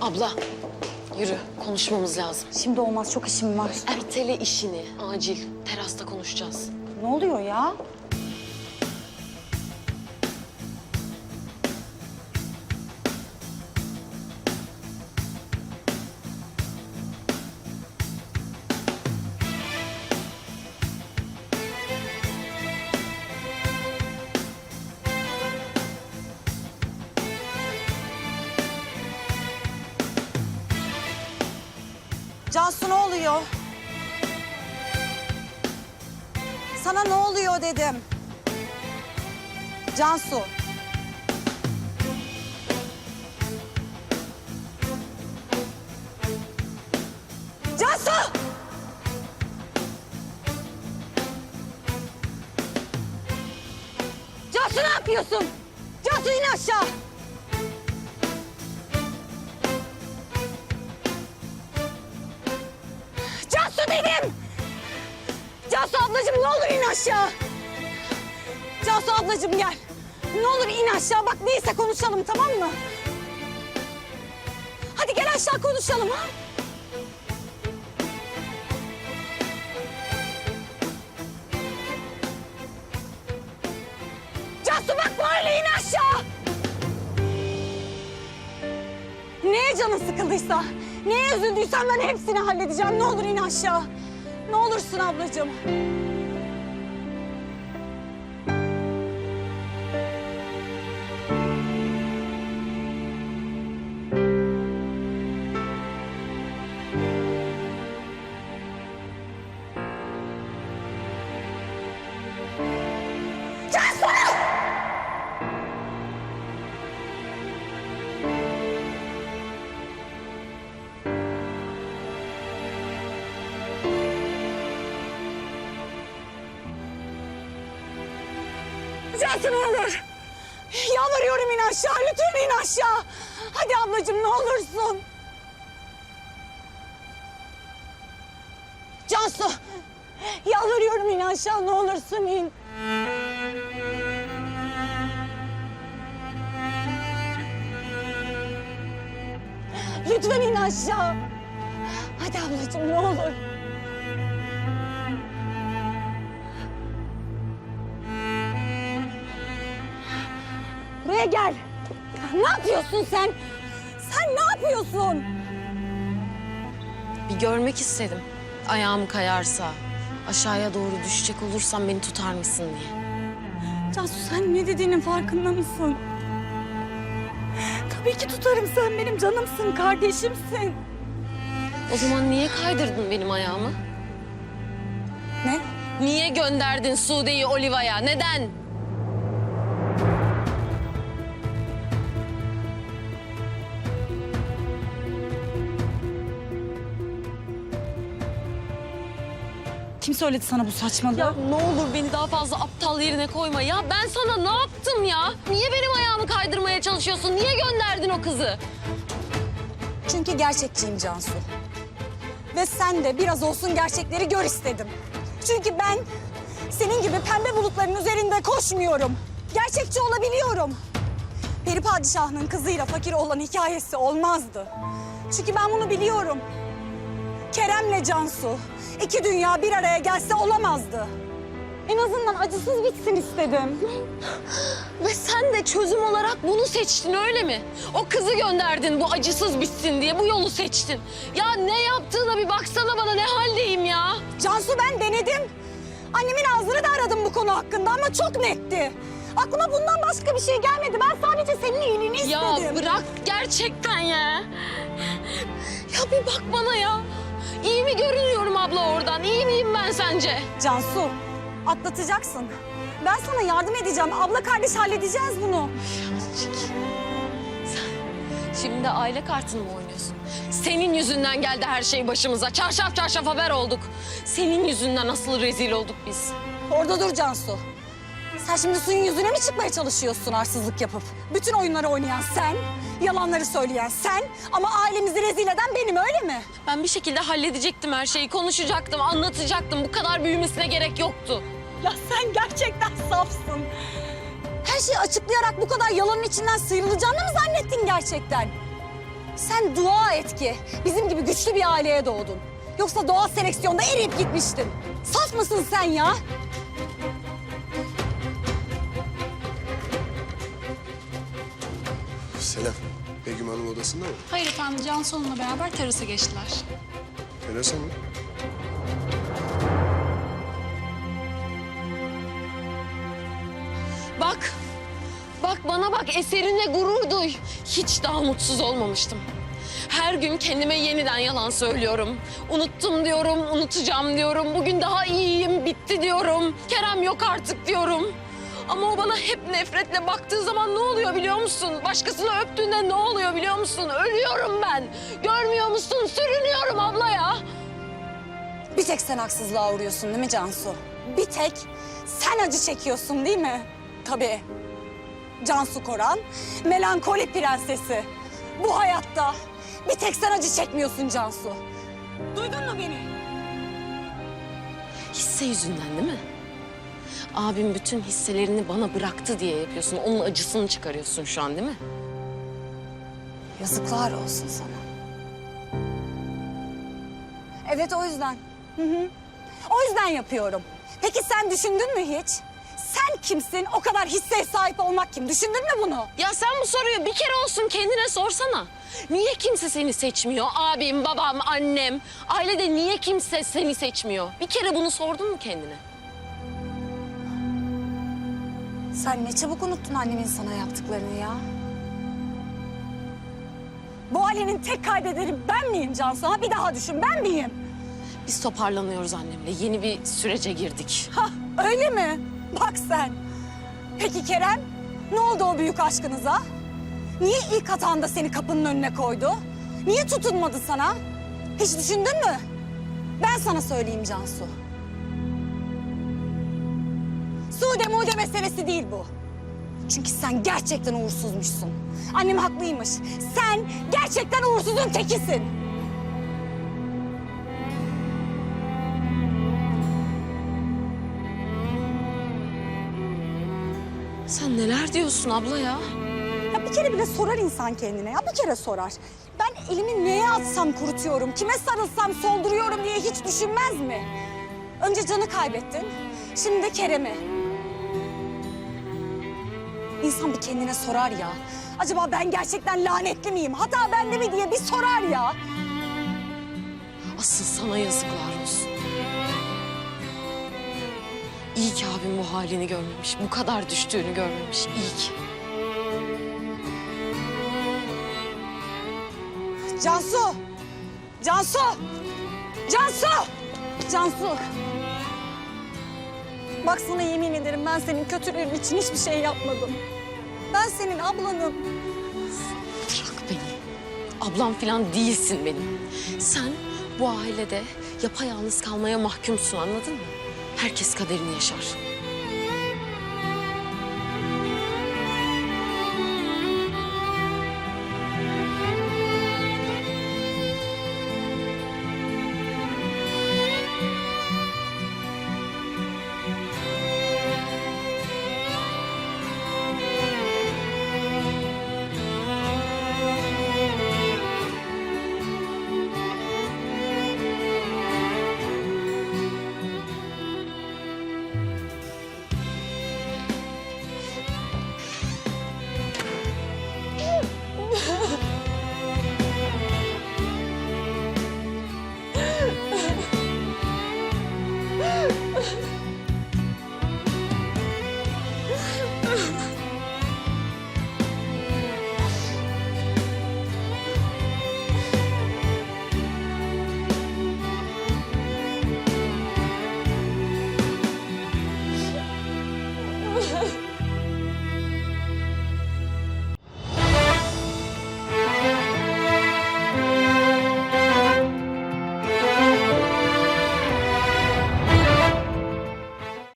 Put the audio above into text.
Abla yürü konuşmamız lazım. Şimdi olmaz çok işim var. Ertele işini acil. Terasta konuşacağız. Ne oluyor ya? Cansu ne oluyor? Sana ne oluyor dedim. Cansu. Cansu! Cansu ne yapıyorsun? Cansu in aşağı. Cansu ablacığım ne olur in aşağı. Cansu ablacığım gel. Ne olur in aşağı bak neyse konuşalım tamam mı? Hadi gel aşağı konuşalım ha. Cansu bak böyle in aşağı. Neye canın sıkıldıysa, neye üzüldüysen ben hepsini halledeceğim. Ne olur in aşağı. Ne olursun ablacığım. Ne olur. Yalvarıyorum in aşağı. Lütfen in aşağı. Hadi ablacığım ne olursun. Cansu. Yalvarıyorum in aşağı ne olursun in. Lütfen in aşağı. Hadi ablacığım ne olur. Buraya gel. Ne yapıyorsun sen? Sen ne yapıyorsun? Bir görmek istedim. Ayağım kayarsa, aşağıya doğru düşecek olursam beni tutar mısın diye. Cansu sen ne dediğinin farkında mısın? Tabii ki tutarım sen benim canımsın, kardeşimsin. O zaman niye kaydırdın benim ayağımı? Ne? Niye gönderdin Sude'yi Oliva'ya? Neden? Kim söyledi sana bu saçmalığı? Ya ne olur beni daha fazla aptal yerine koyma. Ya ben sana ne yaptım ya? Niye benim ayağımı kaydırmaya çalışıyorsun? Niye gönderdin o kızı? Çünkü gerçekçiyim Cansu. Ve sen de biraz olsun gerçekleri gör istedim. Çünkü ben senin gibi pembe bulutların üzerinde koşmuyorum. Gerçekçi olabiliyorum. Peri padişahının kızıyla fakir olan hikayesi olmazdı. Çünkü ben bunu biliyorum. Kerem'le Cansu iki dünya bir araya gelse olamazdı. En azından acısız bitsin istedim. Ve sen de çözüm olarak bunu seçtin öyle mi? O kızı gönderdin bu acısız bitsin diye bu yolu seçtin. Ya ne yaptığına bir baksana bana ne haldeyim ya. Cansu ben denedim. Annemin ağzını da aradım bu konu hakkında ama çok netti. Aklıma bundan başka bir şey gelmedi. Ben sadece senin iyiliğini istedim. Ya bırak gerçekten ya. Ya bir bak bana ya. İyi mi görünüyorum abla oradan? İyi miyim ben sence? Cansu atlatacaksın. Ben sana yardım edeceğim. Abla kardeş halledeceğiz bunu. Şimdi aile kartını mı oynuyorsun? Senin yüzünden geldi her şey başımıza. Çarşaf çarşaf haber olduk. Senin yüzünden nasıl rezil olduk biz. Orada dur Cansu. Sen şimdi suyun yüzüne mi çıkmaya çalışıyorsun arsızlık yapıp? Bütün oyunları oynayan sen, yalanları söyleyen sen ama ailemizi rezil eden benim öyle mi? Ben bir şekilde halledecektim her şeyi. Konuşacaktım, anlatacaktım. Bu kadar büyümesine gerek yoktu. Ya sen gerçekten safsın. Her şeyi açıklayarak bu kadar yalanın içinden sıyrılacağını mı zannettin gerçekten? Sen dua et ki bizim gibi güçlü bir aileye doğdun. Yoksa doğal seleksiyonda eriyip gitmiştin. Saf mısın sen ya? Selam. Begüm Hanım odasında mı? Hayır efendim, Cansu Hanım'la beraber terasa geçtiler. Terasa mı? Bak, bak bana bak eserinle gurur duy. Hiç daha mutsuz olmamıştım. Her gün kendime yeniden yalan söylüyorum. Unuttum diyorum, unutacağım diyorum. Bugün daha iyiyim, bitti diyorum. Kerem yok artık diyorum. Ama o bana hep nefretle baktığı zaman ne oluyor biliyor musun? Başkasını öptüğünde ne oluyor biliyor musun? Ölüyorum ben. Görmüyor musun? Sürünüyorum abla ya. Bir tek sen haksızlığa uğruyorsun değil mi Cansu? Bir tek sen acı çekiyorsun değil mi? Tabii. Cansu Koran, melankoli prensesi. Bu hayatta bir tek sen acı çekmiyorsun Cansu. Duydun mu beni? Hisse yüzünden değil mi? Abim bütün hisselerini bana bıraktı diye yapıyorsun. Onun acısını çıkarıyorsun şu an değil mi? Yazıklar olsun sana. Evet o yüzden. Hı hı. O yüzden yapıyorum. Peki sen düşündün mü hiç? Sen kimsin? O kadar hisseye sahip olmak kim? Düşündün mü bunu? Ya sen bu soruyu bir kere olsun kendine sorsana. Niye kimse seni seçmiyor? Abim, babam, annem. Ailede niye kimse seni seçmiyor? Bir kere bunu sordun mu kendine? Sen ne çabuk unuttun annemin sana yaptıklarını ya. Bu ailenin tek kaybederi ben miyim Cansu? Ha bir daha düşün ben miyim? Biz toparlanıyoruz annemle. Yeni bir sürece girdik. Ha öyle mi? Bak sen. Peki Kerem ne oldu o büyük aşkınıza? Niye ilk hatanda seni kapının önüne koydu? Niye tutunmadı sana? Hiç düşündün mü? Ben sana söyleyeyim Cansu. Sude mude meselesi değil bu. Çünkü sen gerçekten uğursuzmuşsun. Annem haklıymış. Sen gerçekten uğursuzun tekisin. Sen neler diyorsun abla ya? Ya bir kere bile sorar insan kendine ya bir kere sorar. Ben elimi neye atsam kurutuyorum, kime sarılsam solduruyorum diye hiç düşünmez mi? Önce Can'ı kaybettin, şimdi de Kerem'i. İnsan bir kendine sorar ya. Acaba ben gerçekten lanetli miyim? Hata bende mi diye bir sorar ya. Asıl sana yazıklar olsun. İyi ki abim bu halini görmemiş. Bu kadar düştüğünü görmemiş. İyi ki. Cansu! Cansu! Cansu! Cansu! Bak sana yemin ederim ben senin kötülüğün için hiçbir şey yapmadım. Ben senin ablanım. Bırak beni. Ablam falan değilsin benim. Sen bu ailede yapayalnız kalmaya mahkumsun anladın mı? Herkes kaderini yaşar.